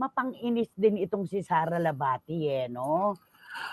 mapang-inis din itong si Sara Labati, eh, 'no?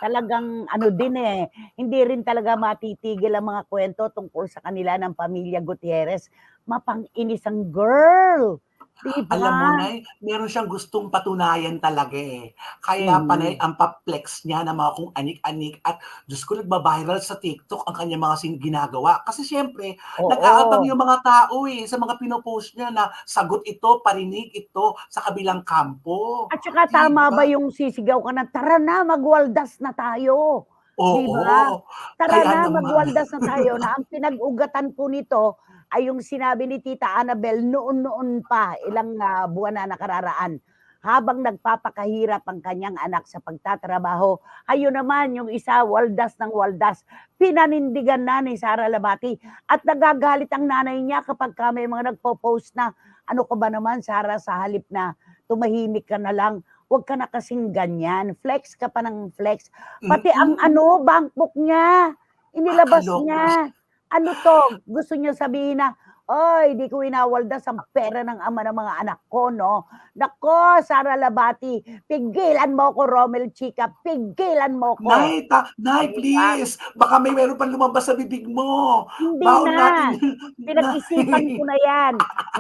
Talagang ano din, eh, hindi rin talaga matitigil ang mga kuwento tungkol sa kanila ng pamilya Gutierrez. Mapang-inis ang girl, 'di Alam mo? Nay, meron siyang gustong patunayan talaga, eh. Kaya panay Mm. ang pa-flex niya ng mga kung anik-anik at Diyos ko nagba-viral sa TikTok ang kanyang mga sin ginagawa. Kasi siyempre nag-aabang Oo. yung mga tao, eh, sa mga pino-post niya na sagot ito, parinig ito sa kabilang kampo, At saka 'di tama ba yung sisigaw ka na, "Tara na magwaldas na tayo." Oo, Tara kaya na naman. magwaldas na tayo na ang pinag-ugatan po nito ay yung sinabi ni Tita Annabel noon-noon pa, ilang, ah, buwan na nakararaan. Habang nagpapakahirap ang kanyang anak sa pagtatrabaho, ayun naman yung isa waldas ng waldas, pinanindigan na ni Sara Labati at nagagalit ang nanay niya kapagka may mga nagpo-post na, "Ano ka ba naman Sara, sa halip na tumahimik ka na lang, wag ka na kasing ganyan, flex ka pa ng flex." Pati ang ano, bank book niya, inilabas niya. Ano 'to, gusto niya sabihin na, "Oy, di ko winawaldas ang pera ng ama ng mga anak ko 'no." Naku, Sara Labati, pigilan mo ko Romel Chica, pigilan mo ko. Nay, ta Nay, please, baka may meron pang lumabas sa bibig mo. Hindi Baon na, natin pinag-isipan ko na 'yan.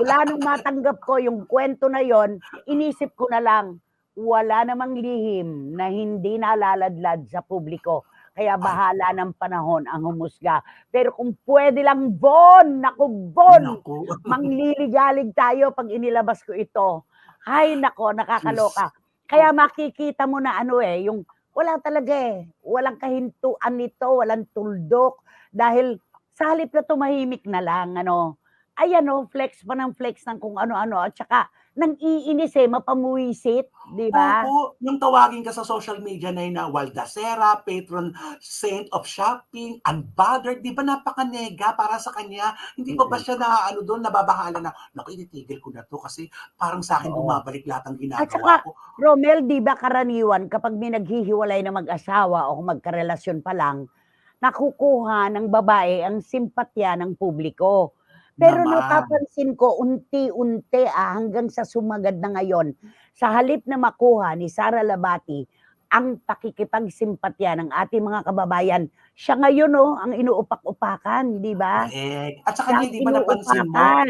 Mula nung matanggap ko yung kuwento na yon, inisip ko na lang, wala namang lihim na hindi nalaladlad sa publiko. Kaya Ay. bahala ng panahon ang humusga. Pero kung puwede lang, Von, naku Von, Naku. mangliligalig tayo 'pag inilabas ko ito. Ay naku, nakakaloka. Kaya makikita mo na ano, eh, yung wala talaga, eh, walang kahintuan nito, walang tuldok. Dahil sa halip na tumahimik na lang ano, ayan oh, flex pa ng flex ng kung ano-ano at saka nang-iinis, eh, mapamuwisit, 'di ba? Opo, yung tawagin ka sa social media Nay na Waldasera, patron saint of shopping, unbothered, 'di ba napaka-nega para sa kanya? Hindi pa ba siya naaano dun, nababahala na, "Naku, ititigil ko na 'to kasi parang sa'kin Oo. bumabalik lahat ng At ginagawa saka, ko." Romel, 'di ba karaniwan kapag may naghihiwalay na mag-asawa o magkarelasyon pa lang, nakukuha ng babae ang simpatya ng publiko. Pero Naman. napapansin ko unti-unti, ah, hanggang sa sumagad na ngayon, sa halip na makuha ni Sara Labati ang pakikipagsimpatya ng ating mga kababayan, siya ngayon, oh, ang inuupak-upakan, 'di ba? Correct. At saka Siya Nay, ang 'di ba napansin mo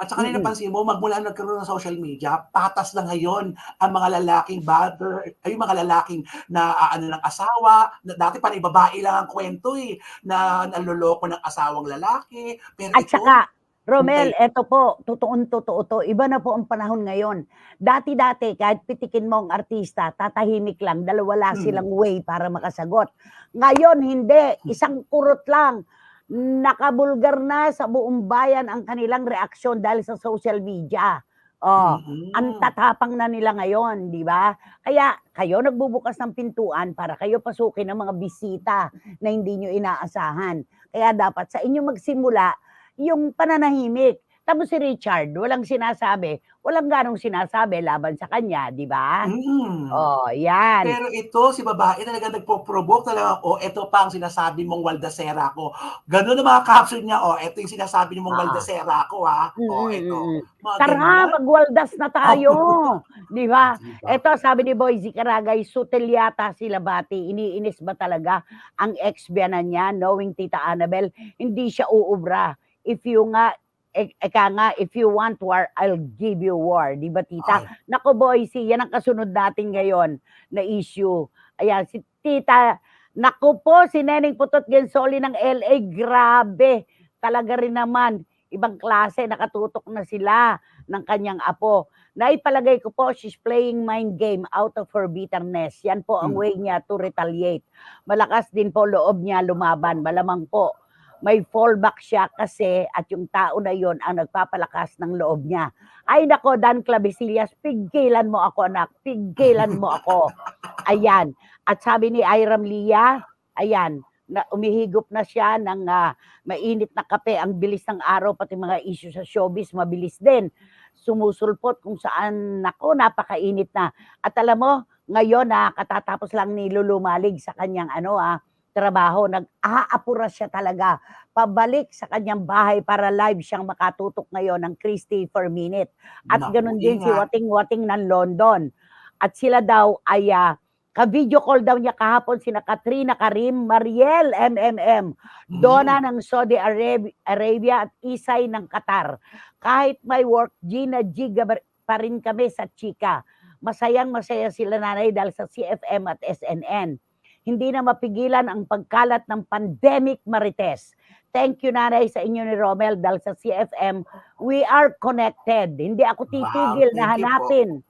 at saka Nay, Mm. napansin mo magmula nagkaroon ng social media, patas na ngayon ang mga lalaking bother ay yung mga lalaking naaano ng asawa, na dati panay babae lang ang kuwento, eh, na nanloloko ng asawang lalaki, pero At ito saka, Romel, Hindi. eto po, totoong-totoo 'to, iba na po ang panahon ngayon. Dati-dati kahit pitikin mo ang artista, tatahimik lang dahil wala Hmm. silang way para makasagot. Ngayon hindi, isang kurot lang, nakabulgar na sa buong bayan ang kanilang reaksyon dahil sa social media. Oh, ang Mm. tatapang na nila ngayon, 'di ba? Kaya kayo nagbubukas ng pintuan para kayo pasukin ng mga bisita na hindi niyo inaasahan. Kaya dapat sa inyo magsimula yung pananahimik. Tapos si Richard, walang sinasabi, walang ganong sinasabi laban sa kanya, 'di ba? Mm. Oh, 'yan. Pero ito, si babae talagang nagpo-provoke talaga, "Oh, eto pa ang sinasabi mong Waldasera ko." Gano'n ang mga caption niya, "Oh, eto yung sinasabi mong Oo. Waldasera ko, ha. Oh, Mm, eto." mm. Mga Tara, magwaldas na tayo, 'di ba? Eto sabi ni Boyzy Caragay, sutil yata si Labati, iniinis ba talaga ang ex-biyenan niya knowing Tita Annabel, hindi siya uubra. If you nga e eka nga, "If you want war, I'll give you war." 'Di ba, tita? Ay. Naku, Boyzy, yan ang kasunod natin ngayon na issue. Ayan, si Tita naku po, si Neneng Putot Gensoli ng LA, grabe. Talaga rin naman, ibang klase, nakatutok na sila ng kanyang apo. Naipalagay ko po, she's playing mind game out of her bitterness. Yan po ang Hmm. way niya to retaliate. Malakas din po loob niya lumaban, malamang po. May fallback siya kasi at yung tao na yon ang nagpapalakas ng loob niya. Ay nako, Dan Clavesillas, pigilan mo ako anak, pigilan mo ako. Ayan. At sabi ni Iram Lia, ayan, na umihigop na siya ng ah, mainit na kape. Ang bilis ng araw, pati mga issue sa showbiz, mabilis din. Sumusulpot kung saan, nako, napakainit na. At alam mo, ngayon na katatapos lang ni Lulu Malig sa kanyang ano ah, trabaho. Nag-aapura siya talaga pabalik sa kanyang bahay para live siyang makatutok ngayon ng Christy per minute. At Naku, ganun din si. Wating-Wating ng London. At sila daw ay ah, ka-video call daw niya kahapon sina Katrina Karim, Mariel MMM, Mm. Donna ng Saudi Arabia, Arabia at Isay ng Qatar. Kahit may work, Gina Giga pa rin kami sa chika. Masayang masaya sila nanay dahil sa CFM at SNN. Hindi na mapigilan ang pagkalat ng pandemic marites. Thank you nanay sa inyo ni Romel dahil sa CFM, we are connected. Hindi ako titigil Wow, na hanapin.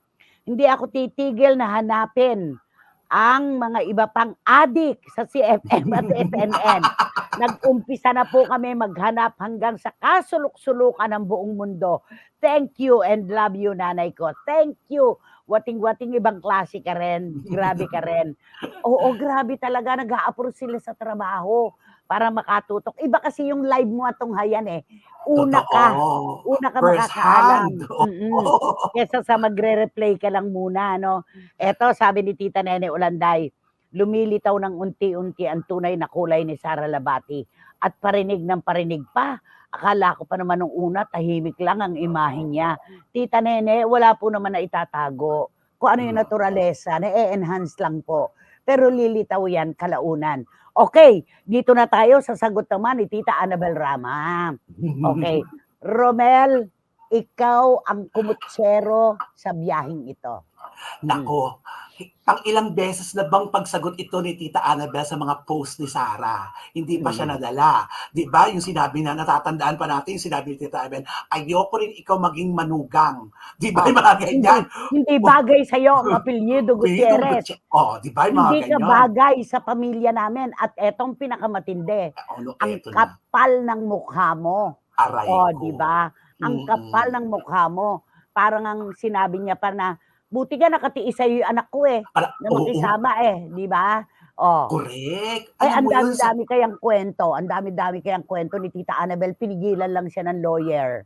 Hindi ako titigil na hanapin ang mga iba pang adik sa CFM at SNN. Nag-umpisa na po kami maghanap hanggang sa kasulok-sulukan ng buong mundo. Thank you and love you, nanay ko. Thank you. Wating-wating ibang klase ka rin. Grabe ka rin. Oo, grabe talaga. Nag-a-approve sila sa trabaho para makatutok. Iba kasi yung live mo atong hayan eh. Una ka. Totoo. Una ka First makakaalam. Mm-mm kesa sa magre-replay ka lang muna, no? Eto, sabi ni Tita Nene Ulanday, lumilitaw ng unti-unti ang tunay na kulay ni Sara Labati at parinig ng parinig pa. Akala ko pa naman nung una, tahimik lang ang imahe niya. Tita Nene, wala po naman na itatago. Kung ano yung Mm. naturalesa, na-enhance lang po. Pero lilitaw yan kalaunan. Okay, dito na tayo sa sagot naman ni Tita Annabel Rama. Okay. Romel, ikaw ang kumutsero sa biyaheng ito. Nako, pang ilang beses na bang pagsagot ito ni Tita Annabel sa mga post ni Sarah? Hindi pa siya Mm. nadala. Di ba? Yung sinabi na, natatandaan pa natin, yung sinabi ni Tita Annabel, ayoko rin ikaw maging manugang. Di ba? Yung mga ganyan. Hindi bagay sa iyo ang apelyido Gutierrez. Oh, di ba? Yung mga Hindi ka ganyan. bagay sa pamilya namin. At etong pinakamatindi, Ano, ang eto na. kapal ng mukha mo. Aray O, ko. di ba? Ang kapal ng mukha mo. Parang ang sinabi niya pa na, buti ka nakatiis sa'yo yung anak ko eh. Ala, Na makisama eh. Di ba? O. correct. Ay, Alam ang yun, sa- dami-dami kayang kwento. Ang dami-dami kayang kwento ni Tita Annabel. Pinigilan lang siya ng lawyer.